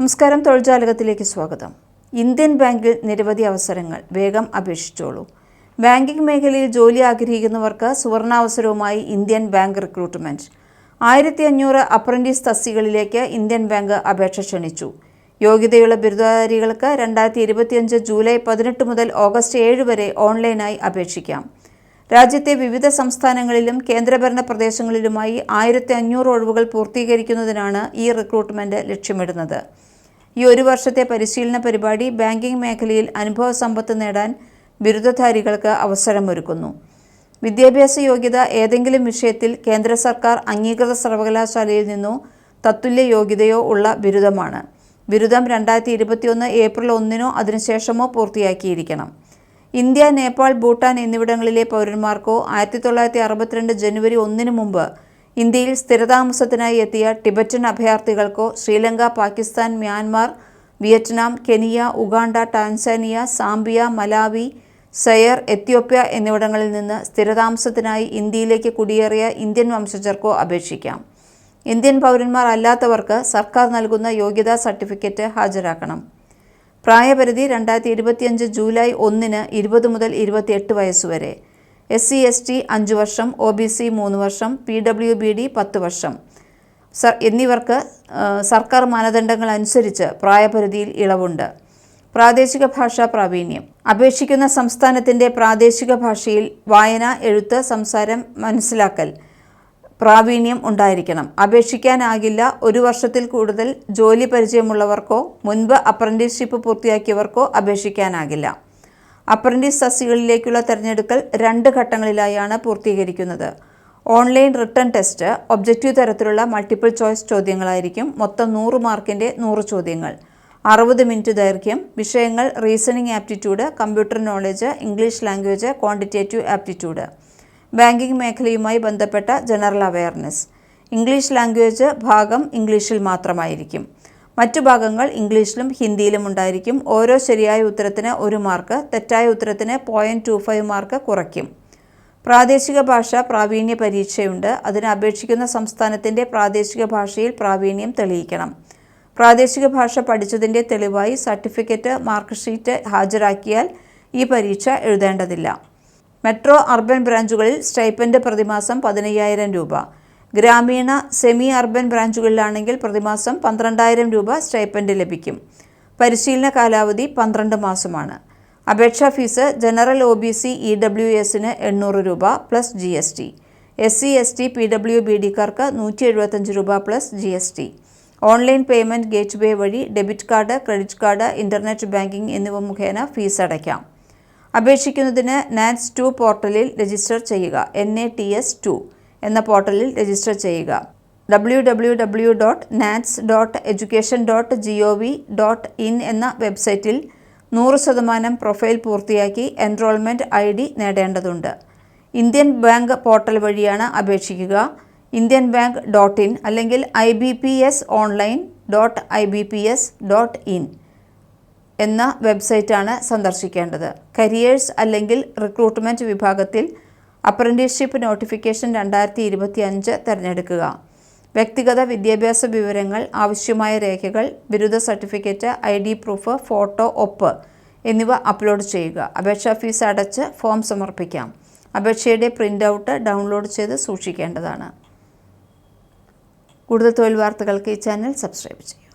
നമസ്കാരം തൊഴിൽജാലകത്തിലേക്ക് സ്വാഗതം. ഇന്ത്യൻ ബാങ്കിൽ നിരവധി അവസരങ്ങൾ. വേഗം അപേക്ഷിച്ചോളൂ. ബാങ്കിംഗ് മേഖലയിൽ ജോലി ആഗ്രഹിക്കുന്നവർക്ക് സുവർണാവസരവുമായി ഇന്ത്യൻ ബാങ്ക് റിക്രൂട്ട്മെന്റ് ആയിരത്തി അഞ്ഞൂറ് അപ്രന്റീസ് തസ്തികളിലേക്ക് ഇന്ത്യൻ ബാങ്ക് അപേക്ഷ ക്ഷണിച്ചു. യോഗ്യതയുള്ള ബിരുദധാരികൾക്ക് രണ്ടായിരത്തി ഇരുപത്തിയഞ്ച് ജൂലൈ പതിനെട്ട് മുതൽ ഓഗസ്റ്റ് ഏഴ് വരെ ഓൺലൈനായി അപേക്ഷിക്കാം. രാജ്യത്തെ വിവിധ സംസ്ഥാനങ്ങളിലും കേന്ദ്രഭരണ പ്രദേശങ്ങളിലുമായി ആയിരത്തി അഞ്ഞൂറ് ഒഴിവുകൾ പൂർത്തീകരിക്കുന്നതിനാണ് ഈ റിക്രൂട്ട്മെന്റ് ലക്ഷ്യമിടുന്നത്. ഈ ഒരു വർഷത്തെ പരിശീലന പരിപാടി ബാങ്കിംഗ് മേഖലയിൽ അനുഭവ സമ്പത്ത് നേടാൻ ബിരുദധാരികൾക്ക് അവസരമൊരുക്കുന്നു. വിദ്യാഭ്യാസ യോഗ്യത ഏതെങ്കിലും വിഷയത്തിൽ കേന്ദ്ര സർക്കാർ അംഗീകൃത സർവകലാശാലയിൽ നിന്നോ തത്തുല്യ യോഗ്യതയോ ഉള്ള ബിരുദമാണ്. ബിരുദം രണ്ടായിരത്തി ഇരുപത്തിയൊന്ന് ഏപ്രിൽ ഒന്നിനോ അതിനുശേഷമോ പൂർത്തിയാക്കിയിരിക്കണം. ഇന്ത്യ നേപ്പാൾ ഭൂട്ടാൻ എന്നിവിടങ്ങളിലെ പൗരന്മാർക്കോ ആയിരത്തി തൊള്ളായിരത്തി അറുപത്തിരണ്ട് ജനുവരി ഒന്നിന് മുമ്പ് ഇന്ത്യയിൽ സ്ഥിരതാമസത്തിനായി എത്തിയ Tibetan അഭയാർത്ഥികൾക്കോ Sri Lanka Pakistan Myanmar Vietnam Kenya Uganda Tanzania Zambia Malawi Zaire Ethiopia എന്നിവിടങ്ങളിൽ നിന്ന് സ്ഥിരതാമസത്തിനായി ഇന്ത്യയിലേക്ക് കുടിയേറിയ ഇന്ത്യൻ വംശജർക്കോ അപേക്ഷിക്കാം. ഇന്ത്യൻ പൗരന്മാർ അല്ലാത്തവർക്ക് സർക്കാർ നൽകുന്ന യോഗ്യതാ സർട്ടിഫിക്കറ്റ് ഹാജരാക്കണം. പ്രായപരിധി രണ്ടായിരത്തി ഇരുപത്തിയഞ്ച് ജൂലൈ ഒന്നിന് ഇരുപത് മുതൽ ഇരുപത്തിയെട്ട് വയസ്സുവരെ. എസ് സി എസ് ടി അഞ്ച് വർഷം ഒ ബി സി മൂന്ന് വർഷം പി ഡബ്ല്യു ബി ഡി പത്ത് വർഷം. സർ എന്നിവർക്ക് സർക്കാർ മാനദണ്ഡങ്ങൾ അനുസരിച്ച് പ്രായപരിധിയിൽ ഇളവുണ്ട്. പ്രാദേശിക ഭാഷാ പ്രാവീണ്യം. അപേക്ഷിക്കുന്ന സംസ്ഥാനത്തിന്റെ പ്രാദേശിക ഭാഷയിൽ വായന എഴുത്ത് സംസാരം മനസ്സിലാക്കൽ പ്രാവീണ്യം ഉണ്ടായിരിക്കണം. അപേക്ഷിക്കാനാകില്ല ഒരു വർഷത്തിൽ കൂടുതൽ ജോലി പരിചയമുള്ളവർക്കോ മുൻപ് അപ്രന്റീസ്ഷിപ്പ് പൂർത്തിയാക്കിയവർക്കോ അപേക്ഷിക്കാനാകില്ല. അപ്രന്റീസ് തസ്തികളിലേക്കുള്ള തിരഞ്ഞെടുക്കൽ രണ്ട് ഘട്ടങ്ങളിലായാണ് പൂർത്തീകരിക്കുന്നത്. ഓൺലൈൻ റിട്ടേൺ ടെസ്റ്റ് ഒബ്ജക്റ്റീവ് തരത്തിലുള്ള മൾട്ടിപ്പിൾ ചോയ്സ് ചോദ്യങ്ങളായിരിക്കും മൊത്തം നൂറ് മാർക്കിന്റെ നൂറ് ചോദ്യങ്ങൾ. അറുപത് മിനിറ്റ് ദൈർഘ്യം വിഷയങ്ങൾ reasoning aptitude computer knowledge English language quantitative aptitude banking മേഖലയുമായി ബന്ധപ്പെട്ട ജനറൽ അവയർനെസ് ഇംഗ്ലീഷ് ലാംഗ്വേജ് ഭാഗം ഇംഗ്ലീഷിൽ മാത്രമായിരിക്കും. മറ്റു ഭാഗങ്ങൾ ഇംഗ്ലീഷിലും ഹിന്ദിയിലും ഉണ്ടായിരിക്കും. ഓരോ ശരിയായ ഉത്തരത്തിന് ഒരു മാർക്ക് തെറ്റായ ഉത്തരത്തിന് പോയിന്റ് ടു ഫൈവ് മാർക്ക് കുറയ്ക്കും. പ്രാദേശിക ഭാഷ പ്രാവീണ്യ പരീക്ഷയുണ്ട്. അതിന് അപേക്ഷിക്കുന്ന സംസ്ഥാനത്തിന്റെ പ്രാദേശിക ഭാഷയിൽ പ്രാവീണ്യം തെളിയിക്കണം. പ്രാദേശിക ഭാഷ പഠിച്ചതിന്റെ തെളിവായി സർട്ടിഫിക്കറ്റ് മാർക്ക് ഷീറ്റ് ഹാജരാക്കിയാൽ ഈ പരീക്ഷ എഴുതേണ്ടതില്ല. മെട്രോ അർബൻ ബ്രാഞ്ചുകളിൽ സ്റ്റൈപ്പൻഡ് പ്രതിമാസം പതിനയ്യായിരം രൂപ. ഗ്രാമീണ സെമി അർബൻ ബ്രാഞ്ചുകളിലാണെങ്കിൽ പ്രതിമാസം പന്ത്രണ്ടായിരം രൂപ സ്റ്റൈപ്പൻഡ് ലഭിക്കും. പരിശീലന കാലാവധി പന്ത്രണ്ട് മാസമാണ്. അപേക്ഷാ fees general O B C E W എസിന് എണ്ണൂറ് രൂപ plus G S T S C S T P W B ഡിക്കാർക്ക് നൂറ്റി എഴുപത്തഞ്ച് രൂപ plus G S T online payment gateway വഴി debit card credit card internet banking എന്നിവ മുഖേന fees അടയ്ക്കാം. അപേക്ഷിക്കുന്നതിന് നാൻസ് ടു പോർട്ടലിൽ രജിസ്റ്റർ ചെയ്യുക. N A T S two. എന്ന പോർട്ടലിൽ രജിസ്റ്റർ ചെയ്യുക. W W W dot NATS dot education dot G O V dot in എന്ന വെബ്സൈറ്റിൽ നൂറ് ശതമാനം പ്രൊഫൈൽ പൂർത്തിയാക്കി എൻറോൾമെന്റ് ഐ ഡി നേടേണ്ടതുണ്ട്. ഇന്ത്യൻ ബാങ്ക് പോർട്ടൽ വഴിയാണ് അപേക്ഷിക്കുക. ഇന്ത്യൻ ബാങ്ക് ഡോട്ട് ഇൻ അല്ലെങ്കിൽ I B P S online dot I B P S dot in എന്ന വെബ്സൈറ്റാണ് സന്ദർശിക്കേണ്ടത്. കരിയേഴ്സ് അല്ലെങ്കിൽ റിക്രൂട്ട്മെന്റ് വിഭാഗത്തിൽ അപ്രന്റീസ്ഷിപ്പ് നോട്ടിഫിക്കേഷൻ രണ്ടായിരത്തി ഇരുപത്തി അഞ്ച് തിരഞ്ഞെടുക്കുക. വ്യക്തിഗത വിദ്യാഭ്യാസ വിവരങ്ങൾ ആവശ്യമായ രേഖകൾ ബിരുദ certificate I D proof photo ഒപ്പ് എന്നിവ അപ്ലോഡ് ചെയ്യുക. അപേക്ഷാ ഫീസ് അടച്ച് ഫോം സമർപ്പിക്കാം. അപേക്ഷയുടെ പ്രിന്റ് ഔട്ട് ഡൗൺലോഡ് ചെയ്ത് സൂക്ഷിക്കേണ്ടതാണ്. കൂടുതൽ തൊഴിൽ വാർത്തകൾക്ക് ഈ ചാനൽ സബ്സ്ക്രൈബ് ചെയ്യും